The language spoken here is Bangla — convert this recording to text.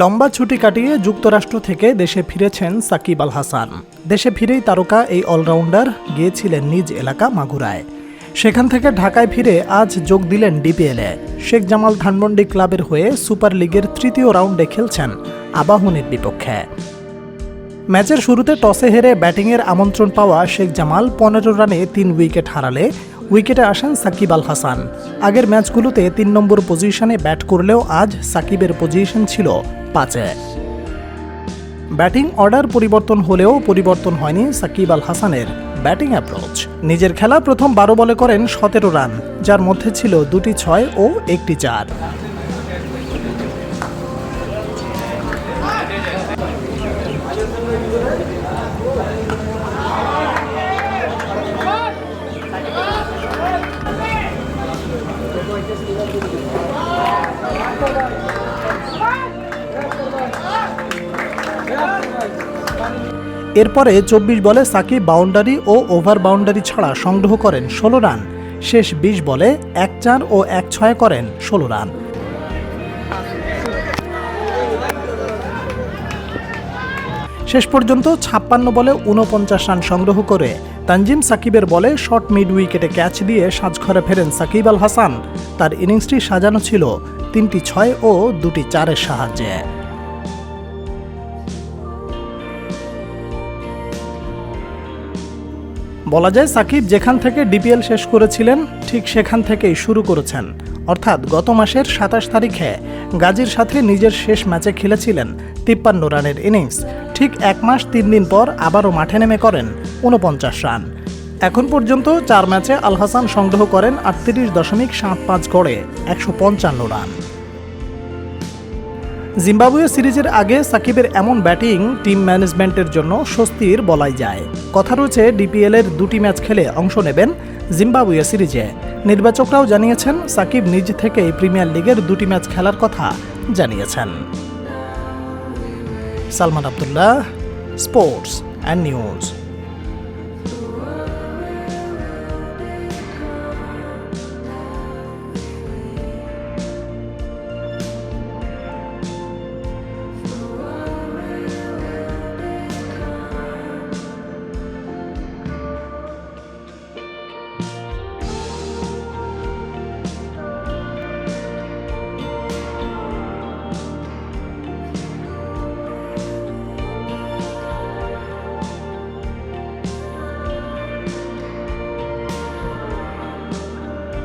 লম্বা ছুটি কাটিয়ে যুক্তরাষ্ট্র থেকে দেশে ফিরেছেন সাকিব আল হাসান। দেশে ফিরেই তারকা এই অলরাউন্ডার গিয়েছিলেন নিজ এলাকা মাগুরায়। সেখান থেকে ঢাকায় ফিরে আজ যোগ দিলেন ডিপিএলে শেখ জামাল ধানমন্ডি ক্লাবের হয়ে সুপার লিগের তৃতীয় রাউন্ডে খেলছেন আবাহনীর বিপক্ষে। ম্যাচের শুরুতে টসে হেরে ব্যাটিংয়ের আমন্ত্রণ পাওয়া শেখ জামাল পনেরো রানে তিন উইকেট হারালে উইকেটে আসেন সাকিব আল হাসান। আগের ম্যাচগুলোতে তিন নম্বর পজিশনে ব্যাট করলেও আজ সাকিবের পজিশন ছিল পাঁচে। ব্যাটিং অর্ডার পরিবর্তন হলেও পরিবর্তন হয়নি সাকিব আল হাসানের ব্যাটিং অ্যাপ্রোচ। নিজের খেলা প্রথম বারো বলে করেন সতেরো রান, যার মধ্যে ছিল দুটি ছয় ও একটি চার। এরপরে চব্বিশ বলে সাকিব বাউন্ডারি ও ওভার বাউন্ডারি ছাড়া সংগ্রহ করেন ষোলো রান। শেষ বিশ বলে এক চার ও এক ছয় করেন ষোলো রান। শেষ পর্যন্ত ছাপ্পান্ন বলে উনপঞ্চাশ রান সংগ্রহ করে তানজিম সাকিবের বলে শর্ট মিড উইকেটে ক্যাচ দিয়ে সাজঘরে ফেরেন সাকিব আল হাসান। তার ইনিংসটি সাজানো ছিল তিনটি ছয় ও দুটি চারের সাহায্যে। বলা যায় সাকিব যেখান থেকে ডিপিএল শেষ করেছিলেন, ঠিক সেখান থেকেই শুরু করেছেন। অর্থাৎ গত মাসের সাতাশ তারিখে গাজীর সাথে নিজের শেষ ম্যাচে খেলেছিলেন তিপ্পান্ন রানের ইনিংস। ঠিক এক মাস তিন দিন পর আবারও মাঠে নেমে করেন উনপঞ্চাশ রান। এখন পর্যন্ত চার ম্যাচে আল হাসান সংগ্রহ করেন আটত্রিশ দশমিক সাত পাঁচ গড়ে একশো পঞ্চান্ন রান। জিম্বাবুয়ে সিরিজের আগে সাকিবের এমন ব্যাটিং টিম ম্যানেজমেন্টের জন্য স্বস্তির বলাই যায়। কথা রয়েছে, ডিপিএল এর দুটি ম্যাচ খেলে অংশ নেবেন জিম্বাবুয়ে সিরিজে। নির্বাচকরাও জানিয়েছেন, সাকিব নিজ থেকেই প্রিমিয়ার লিগের দুটি ম্যাচ খেলার কথা জানিয়েছেন। Salman Abdullah, sports and news.